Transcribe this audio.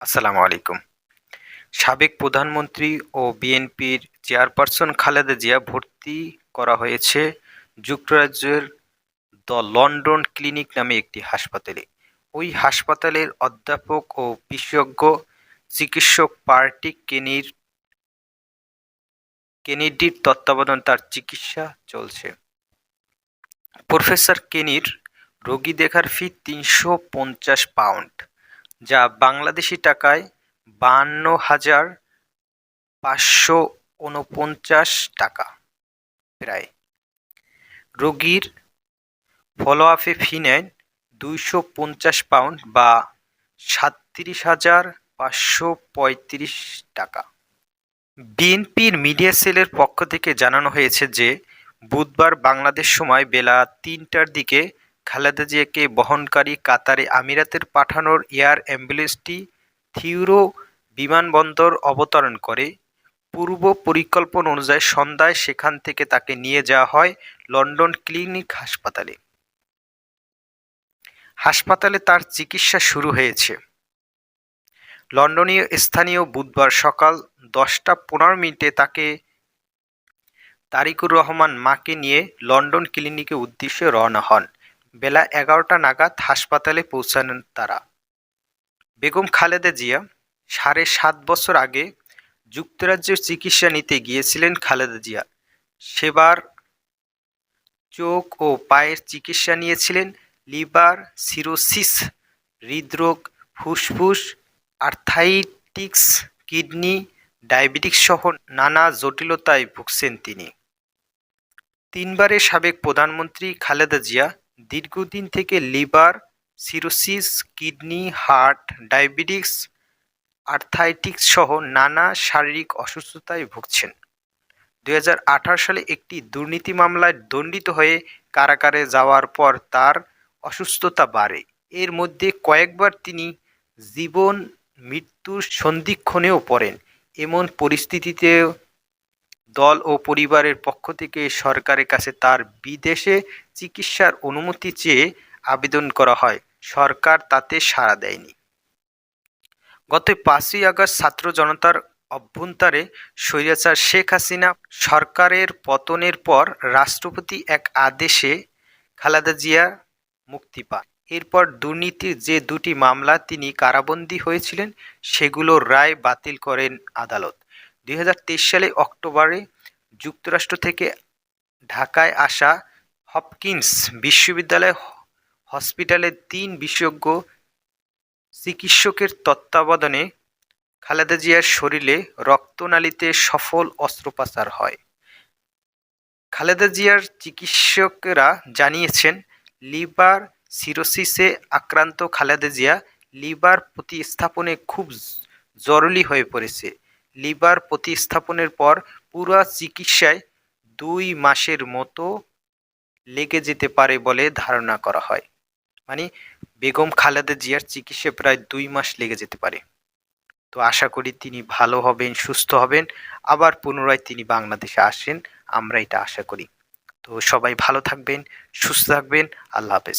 আসসালামু আলাইকুম। সাবেক প্রধানমন্ত্রী ও বিএনপির চেয়ারপারসন খালেদা জিয়া ভর্তি করা হয়েছে যুক্তরাজ্যের দ্য লন্ডন ক্লিনিক নামে একটি হাসপাতালে। ওই হাসপাতালের অধ্যাপক ও বিশেষজ্ঞ চিকিৎসক পার্টি কেনির, কেনেডির তত্ত্বাবধান তার চিকিৎসা চলছে। প্রফেসর কেনির রোগী দেখার ফি তিনশো পঞ্চাশ পাউন্ড। যা বাংলাদেশি টাকায় বাহান্ন হাজার পাঁচশো উনপঞ্চাশ টাকা। প্রায়। রোগীর ফলো আপে ফি নেন দুইশো পঞ্চাশ পাউন্ড বা সাতত্রিশ হাজার পাঁচশো পঁয়ত্রিশ টাকা। বিএনপির মিডিয়া সেলের পক্ষ থেকে জানানো হয়েছে যে, বুধবার বাংলাদেশ সময় বেলা তিনটার দিকে খালেদা জিয়াকে বহনকারী কাতারে আমিরাতের পাঠানোর এয়ার অ্যাম্বুলেন্সটি থিউরো বিমানবন্দর অবতরণ করে। পূর্ব পরিকল্পনা অনুযায়ী সন্ধ্যায় সেখান থেকে তাকে নিয়ে যাওয়া হয় লন্ডন ক্লিনিক হাসপাতালে। হাসপাতালে তার চিকিৎসা শুরু হয়েছে। লন্ডনীয় স্থানীয় বুধবার সকাল দশটা পনেরো মিনিটে তাকে তারিকুর রহমান মাকে নিয়ে লন্ডন ক্লিনিকের উদ্দেশ্যে রওনা হন। বেলা এগারোটা নাগাদ হাসপাতালে পৌঁছান তারা। বেগম খালেদা জিয়া সাড়ে সাত বছর আগে যুক্তরাজ্যের চিকিৎসা নিতে গিয়েছিলেন খালেদা জিয়া। সেবার চোখ ও পায়ের চিকিৎসা নিয়েছিলেন লিভার সিরোসিস, হৃদরোগ, ফুসফুস, আর্থাইটিক্স, কিডনি, ডায়াবেটিক্স সহ নানা জটিলতায় ভুগছেন তিনি। তিনবারের সাবেক প্রধানমন্ত্রী খালেদা জিয়া দীর্ঘদিন থেকে liver, cirrhosis, kidney, heart arthritis সহ নানা শারীরিক অসুস্থতায় ভুগছেন। দু হাজার আঠারো সালে একটি দুর্নীতি মামলায় দণ্ডিত হয়ে কারাগারে যাওয়ার পর তার অসুস্থতা বাড়ে। এর মধ্যে কয়েকবার তিনি জীবন, মৃত্যুর সন্ধিক্ষণেও পড়েন। এমন পরিস্থিতিতে দল ও পরিবারের পক্ষ থেকে সরকারের কাছে তার বিদেশে চিকিৎসার অনুমতি চেয়ে আবেদন করা হয়। সরকার তাতে সাড়া দেয়নি। গত পাঁচই আগস্ট ছাত্র জনতার অভ্যন্তরে স্বৈরাচার শেখ হাসিনা সরকারের পতনের পর রাষ্ট্রপতি এক আদেশে খালেদা জিয়া মুক্তি পান। এরপর দুর্নীতির যে দুটি মামলা তিনি কারাবন্দী হয়েছিলেন সেগুলোর রায় বাতিল করেন আদালত। দুই সালে অক্টোবরে যুক্তরাষ্ট্র থেকে ঢাকায় আসা হপকিন্স বিশ্ববিদ্যালয় হসপিটালে তিন বিশেষজ্ঞ চিকিৎসকের তত্ত্বাবধানে খালেদা জিয়ার শরীরে রক্তনালীতে সফল অস্ত্রোপচার হয়। খালেদা জিয়ার চিকিৎসকেরা জানিয়েছেন, লিভার সিরোসিসে আক্রান্ত খালেদা জিয়া লিভার প্রতিস্থাপনে খুব জরুরি হয়ে পড়েছে। লিভার প্রতিস্থাপনের পর পুরো চিকিৎসায় দুই মাসের মতো লেগে যেতে পারে বলে ধারণা করা হয়। মানে বেগম খালেদা জিয়ার চিকিৎসা প্রায় দুই মাস লেগে যেতে পারে। তো আশা করি তিনি ভালো হবেন, সুস্থ হবেন। আবার পুনরায় তিনি বাংলাদেশে আসেন, আমরা এটা আশা করি। তো সবাই ভালো থাকবেন, সুস্থ থাকবেন। আল্লাহ হাফেজ।